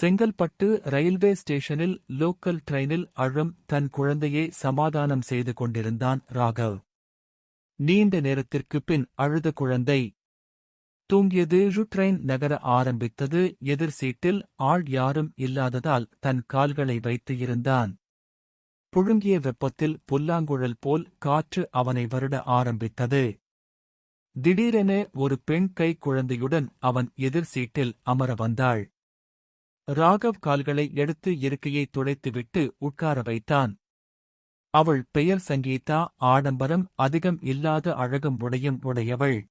Chengalpattu railway ஸ்டேஷனில் local ட்ரெயினில் அழும் தன் குழந்தையை சமாதானம் செய்து கொண்டிருந்தான் ராகவ். நீண்ட நேரத்திற்குப் பின் அழுத குழந்தை. தூங்கியது ட்ரெயின் நகர ஆரம்பித்தது. எதிர் சீட்டில் ஆள் யாரும் இல்லாததால் தன் கால்களை வைத்து இருந்தான். புழுங்கிய வெப்பத்தில் புல்லாங்குழல் போல் காற்று அவனை வருட ஆரம்பித்தது. திடீரென ஒரு பெண் கை குழந்தையுடன் அவன் எதிர் சீட்டில் அமர வந்தாள். ராகவ் கால்களை எடுத்து இருக்கையை துடைத்துவிட்டு உட்கார வைத்தான். அவள் பெயர் சங்கீதா ஆடம்பரம் அதிகம் இல்லாத அழகும் உடையும் உடையவள்.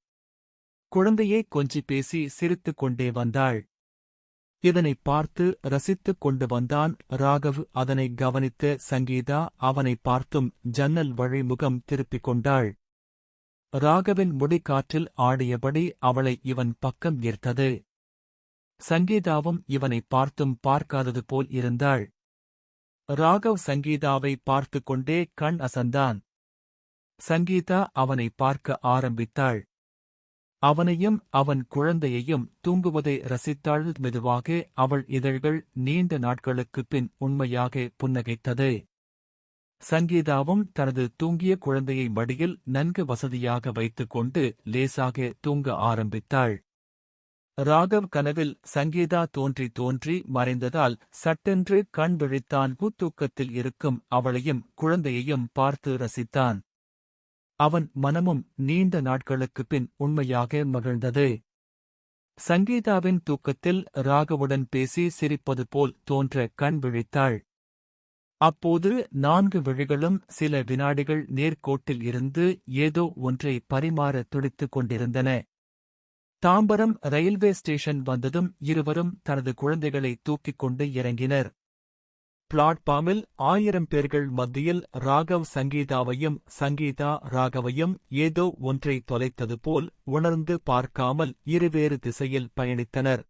குழந்தையை கொஞ்சி பேசி சிரித்துக் கொண்டே வந்தாள். இதனைப் பார்த்து ரசித்துக் கொண்டு வந்தான் ராகவ். அதனை கவனித்த சங்கீதா அவனை பார்த்தும் ஜன்னல் வழிமுகம் திருப்பிக் கொண்டாள். ராகவின் முடிக்காற்றில் ஆடியபடி அவளை இவன் பக்கம் ஈர்த்தது. சங்கீதாவும் இவனை பார்த்தும் பார்க்காதது போல் இருந்தாள். ராகவ் சங்கீதாவை பார்த்து கொண்டே கண் அசந்தான். சங்கீதா அவனை பார்க்க ஆரம்பித்தாள். அவனையும் அவன் குழந்தையையும் தூங்குவதை ரசித்தாள். மெதுவாக அவள் இதழ்கள் நீண்ட நாட்களுக்குப் பின் உண்மையாக புன்னகைத்தது. சங்கீதாவும் தனது தூங்கிய குழந்தையை மடியில் நன்கு வசதியாக வைத்துக் கொண்டு லேசாக தூங்க ஆரம்பித்தாள். ராகவ் கனவில் சங்கீதா தோன்றி தோன்றி மறைந்ததால் சட்டென்று கண் விழித்தான் பூத்தூக்கத்தில் இருக்கும் அவளையும் குழந்தையையும் பார்த்து ரசித்தான். அவன் மனமும் நீண்ட நாட்களுக்குப் பின் உண்மையாக மகிழ்ந்தது. சங்கீதாவின் தூக்கத்தில் ராகவுடன் பேசி சிரிப்பது போல் தோன்ற கண் விழித்தாள். அப்போது நான்கு விழிகளும் சில வினாடிகள் நேர்கோட்டில் இருந்து ஏதோ ஒன்றை பரிமாற துடித்துக் கொண்டிருந்தன. தாம்பரம் ரயில்வே ஸ்டேஷன் வந்ததும் இருவரும் தனது குழந்தைகளை தூக்கிக் கொண்டு இறங்கினர். பிளாட்பார்மில் ஆயிரம் பேர்கள் மத்தியில் ராகவ் சங்கீதாவையும் சங்கீதா ராகவையும் ஏதோ ஒன்றை தொலைத்தது போல் உணர்ந்து பார்க்காமல் இருவேறு திசையில் பயணித்தனர்.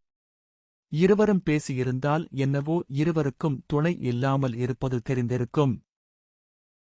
இருவரும் பேசியிருந்தால் என்னவோ இருவருக்கும் துணை இல்லாமல் இருப்பது தெரிந்திருக்கும்.